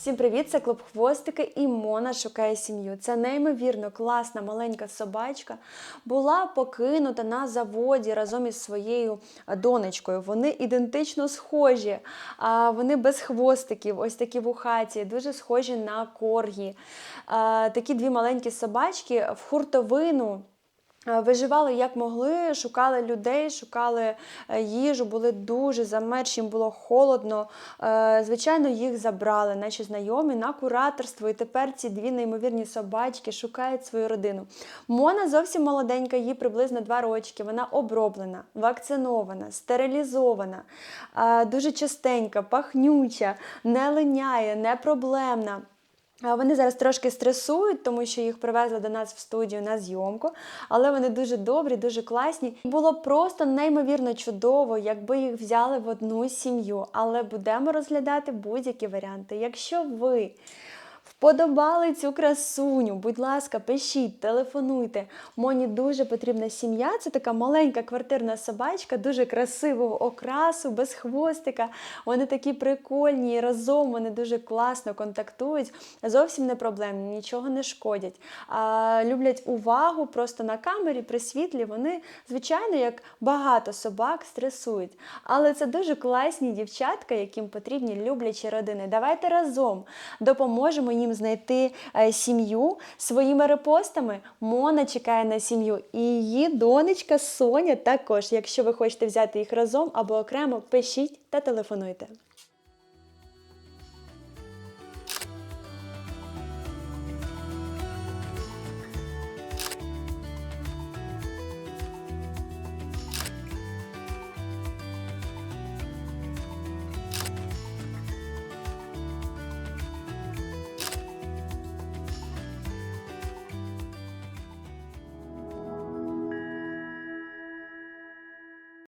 Всім привіт! Це клуб Хвостики і Мона шукає сім'ю. Це неймовірно класна маленька собачка. Була покинута на заводі разом із своєю донечкою. Вони ідентично схожі, вони без хвостиків, ось такі вухаті, дуже схожі на коргі. Такі дві маленькі собачки в хуртовину. Е, Виживали як могли, шукали людей, шукали е, їжу, були дуже замерзші, їм було холодно. Е, Звичайно, їх забрали наші знайомі на кураторство. І тепер ці дві неймовірні собачки шукають свою родину. Мона зовсім молоденька, їй приблизно 2 рочки. Вона оброблена, вакцинована, стерилізована, дуже чистенька, пахнюча, не линяє, не проблемна. Вони зараз трошки стресують, тому що їх привезли до нас в студію на зйомку, але вони дуже добрі, дуже класні. Було просто неймовірно чудово, якби їх взяли в одну сім'ю. Але будемо розглядати будь-які варіанти. Якщо ви Вподобали цю красуню, будь ласка, пишіть, телефонуйте. Моні дуже потрібна сім'я. Це така маленька квартирна собачка, дуже красивого окрасу, без хвостика. Вони такі прикольні і разом вони дуже класно контактують. Зовсім не проблемні, нічого не шкодять. А, люблять увагу просто на камері, при світлі. Вони, звичайно, як багато собак, стресують. Але це дуже класні дівчатка, яким потрібні люблячі родини. Давайте разом допоможемо їм знайти е, сім'ю своїми репостами. Мона чекає на сім'ю, і її донечка Соня також. Якщо ви хочете взяти їх разом або окремо, пишіть та телефонуйте.